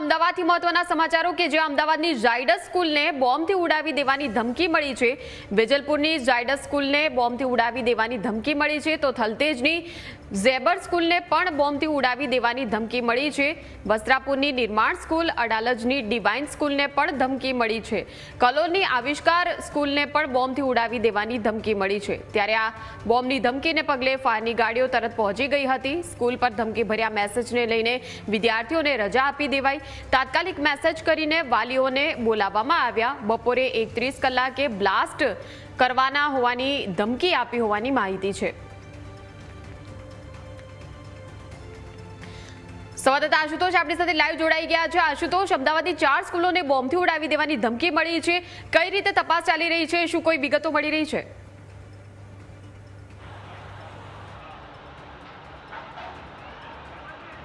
અમદાવાદથી મહત્વના સમાચારો કે જે અમદાવાદની ઝાયડસ સ્કૂલને બોમ્બથી ઉડાવી દેવાની ધમકી મળી છે. વેજલપુરની ઝાયડસ સ્કૂલને બોમ્બથી ઉડાવી દેવાની ધમકી મળી છે. તો થલતેજની ઝેબર સ્કૂલને પણ બોમ્બથી ઉડાવી દેવાની ધમકી મળી છે. વસ્ત્રાપુરની નિર્માણ સ્કૂલ, અડાલજની ડિવાઇન સ્કૂલને પણ ધમકી મળી છે. કલોલની આવિષ્કાર સ્કૂલને પણ બોમ્બથી ઉડાવી દેવાની ધમકી મળી છે. ત્યારે આ બોમ્બની ધમકીને પગલે ફાયરની ગાડીઓ તરત પહોંચી ગઈ હતી. સ્કૂલ પર ધમકી ભર્યા મેસેજને લઈને વિદ્યાર્થીઓને રજા આપી દેવાઈ. તાત્કાલિક મેસેજ કરીને વાલીઓને બોલાવવામાં આવ્યા. બપોરે એકત્રીસ કલાકે બ્લાસ્ટ કરવાના હોવાની ધમકી આપી હોવાની માહિતી છે. સંવાદદાતા આશુતોષ આપણી સાથે લાઈવ જોડાઈ ગયા છે. આશુતોષ, અમદાવાદની ચાર સ્કૂલોને બોમ્બથી ઉડાવી દેવાની ધમકી મળી છે. કઈ રીતે તપાસ ચાલી રહી છે? શું કોઈ વિગતો મળી રહી છે?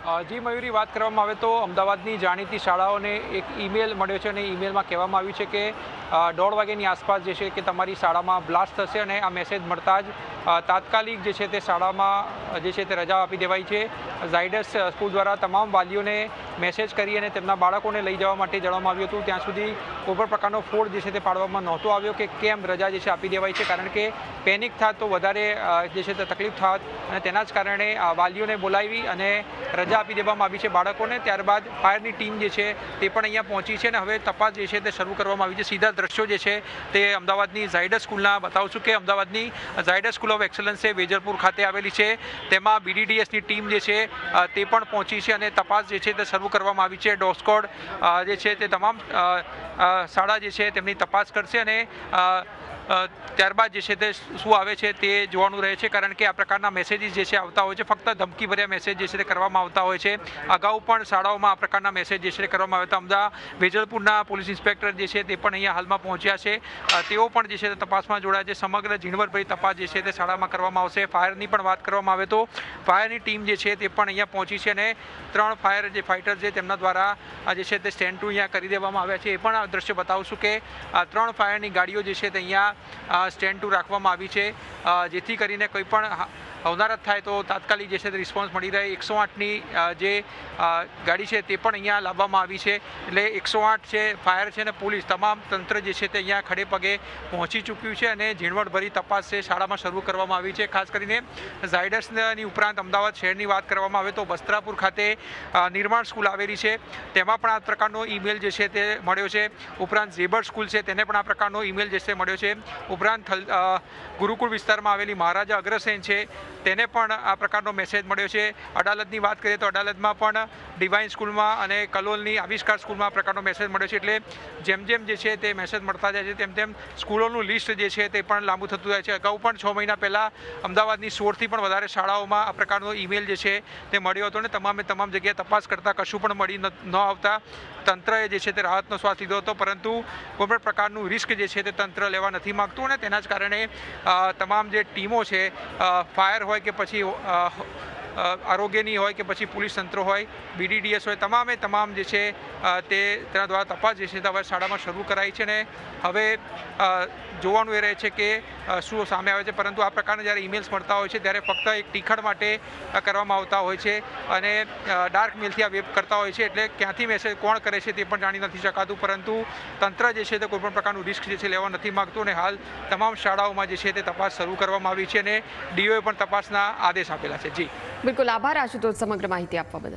જી મયુરી, વાત કરવામાં આવે તો અમદાવાદની જાણીતી શાળાઓને એક ઈમેલ મળ્યો છે અને ઈમેલમાં કહેવામાં આવ્યું છે કે દોઢ વાગ્યાની આસપાસ જે છે કે તમારી શાળામાં બ્લાસ્ટ થશે અને આ મેસેજ મળતા જ તાત્કાલિક જે છે તે શાળામાં જે છે તે રજા આપી દેવાઈ છે. ઝાયડસ સ્કૂલ દ્વારા તમામ વાલીઓને મેસેજ કરી અને તેમના બાળકોને લઈ જવા માટે જણાવવામાં આવ્યું હતું. ત્યાં સુધી કોઈપણ પ્રકારનો ફોડ જે છે તે પાડવામાં નહોતો આવ્યો કે કેમ રજા જે છે આપી દેવાય છે. કારણ કે પેનિક થાત તો વધારે જે છે તે તકલીફ થાત અને તેના જ કારણે વાલીઓને બોલાવી અને રજા આપી દેવામાં આવી છે બાળકોને. ત્યારબાદ ફાયરની ટીમ જે છે તે પણ અહીંયા પહોંચી છે અને હવે તપાસ જે છે તે શરૂ કરવામાં આવી છે. સીધા દ્રશ્યો જે છે તે અમદાવાદની ઝાયડસ સ્કૂલના બતાવું છું કે અમદાવાદની ઝાયડસ સ્કૂલ ઓફ એક્સલન્સ છે વેજલપુર ખાતે આવેલી છે. તેમાં બીડીડીએસની ટીમ જે છે તે પણ પહોંચી છે અને તપાસ જે છે તે શરૂ કરવામાં આવી છે. ડોસ્કોડ જે છે તે તમામ શાળા જે છે તેમની તપાસ કરશે અને ત્યારબાદ જે છે તે શું આવે છે તે જોવાનું રહે છે કારણ કે આ પ્રકારના મેસેજીસ જે છે આવતા હોય છે ફક્ત ધમકીભર્યા મેસેજ જે છે તે કરવામાં આવતા હોય છે અગાઉ પણ શાળાઓમાં આ પ્રકારના મેસેજ જે છે તે કરવામાં આવ્યા હતા અમદાવાદ વેજલપુરના પોલીસ ઇન્સ્પેક્ટર જે છે તે પણ અહીંયા હાલમાં પહોંચ્યા છે તેઓ પણ જે છે તે તપાસમાં જોડાયા છે સમગ્ર ઝીણવટભરી તપાસ જે છે તે શાળામાં કરવામાં આવશે ફાયરની પણ વાત કરવામાં આવે તો ફાયરની ટીમ જે છે તે પણ અહીંયા પહોંચી છે અને ત્રણ ફાયર જે ફાઇટર છે તેમના દ્વારા જે છે તે સ્ટેન્ડ ટુ અહીંયા કરી દેવામાં આવ્યા છે એ પણ દ્રશ્ય બતાવું છું કે ત્રણ ફાયરની ગાડીઓ જે છે તે અહીંયા સ્ટેન્ડ ટુ રાખવામાં આવી છે જેથી કરીને કોઈ હા- થાય તો તાત્કાલિક જે છે તે રિસ્પોન્સ મળી રહે. એકસો આઠની જે ગાડી છે તે પણ અહીંયા લાવવામાં આવી છે. એટલે એકસો આઠ છે, ફાયર છે અને પોલીસ તમામ તંત્ર જે છે તે અહીંયા ખડે પગે પહોંચી ચૂક્યું છે અને ઝીણવટભરી તપાસ છે શાળામાં શરૂ કરવામાં આવી છે. ખાસ કરીને ઝાયડસની ઉપરાંત અમદાવાદ શહેરની વાત કરવામાં આવે તો વસ્ત્રાપુર ખાતે નિર્માણ સ્કૂલ આવેલી છે. તેમાં પણ આ પ્રકારનો ઈમેલ જે છે તે મળ્યો છે. ઉપરાંત ઝેબર સ્કૂલ છે તેને પણ આ પ્રકારનો ઈમેલ જે છે મળ્યો છે. ઉપરાંત ગુરુકુળ વિસ્તારમાં આવેલી મહારાજા અગ્રસેન છે. તેને પણ આ પ્રકારનો મેસેજ મળ્યો છે. અડાલતની વાત કરીએ તો અડાલતમાં પણ ડિવાઇન સ્કૂલમાં અને કલોલની આવિષ્કાર સ્કૂલમાં આ પ્રકારનો મેસેજ મળ્યો છે. એટલે જેમ જેમ જે છે તે મેસેજ મળતા જાય છે તેમ તેમ સ્કૂલોનું લિસ્ટ જે છે તે પણ લાંબુ થતું જાય છે. અગાઉ પણ છ મહિના પહેલાં અમદાવાદની સોળથી પણ વધારે શાળાઓમાં આ પ્રકારનો ઈમેલ જે છે તે મળ્યો હતો અને તમામે તમામ જગ્યાએ તપાસ કરતાં કશું પણ મળી ન ન આવતા તંત્રએ જે છે તે રાહતનો શ્વાસ લીધો હતો. પરંતુ કોઈ પણ પ્રકારનું રિસ્ક જે છે તે તંત્ર લેવા નથી માગતું અને તેના જ કારણે તમામ જે ટીમો છે અ, ફાયર હોય કે પછી આરોગ્યની હોય કે પછી પોલીસ તંત્ર હોય બીડીડીએસ હોય, તમામે તમામ જે છે તે તેના દ્વારા તપાસ જે છે તે હવે શાળામાં શરૂ કરાઈ છે ને હવે જોવાનું એ રહે છે કે શું સામે આવે છે. પરંતુ આ પ્રકારના જ્યારે ઈમેલ્સ મળતા હોય છે ત્યારે ફક્ત એક ટીખડ માટે કરવામાં આવતા હોય છે અને ડાર્ક મેલથી આ વેબ કરતા હોય છે એટલે ક્યાંથી મેસેજ કોણ કરે છે તે પણ જાણી નથી શકાતું. પરંતુ તંત્ર જે છે તે કોઈપણ પ્રકારનું રિસ્ક જે છે લેવા નથી માગતું અને હાલ તમામ શાળાઓમાં જે છે તે તપાસ શરૂ કરવામાં આવી છે અને ડીઓએ પણ તપાસના આદેશ આપેલા છે. જી. બિલકુલ આભાર આશુતોષ સમગ્ર માહિતી આપવા બદલ.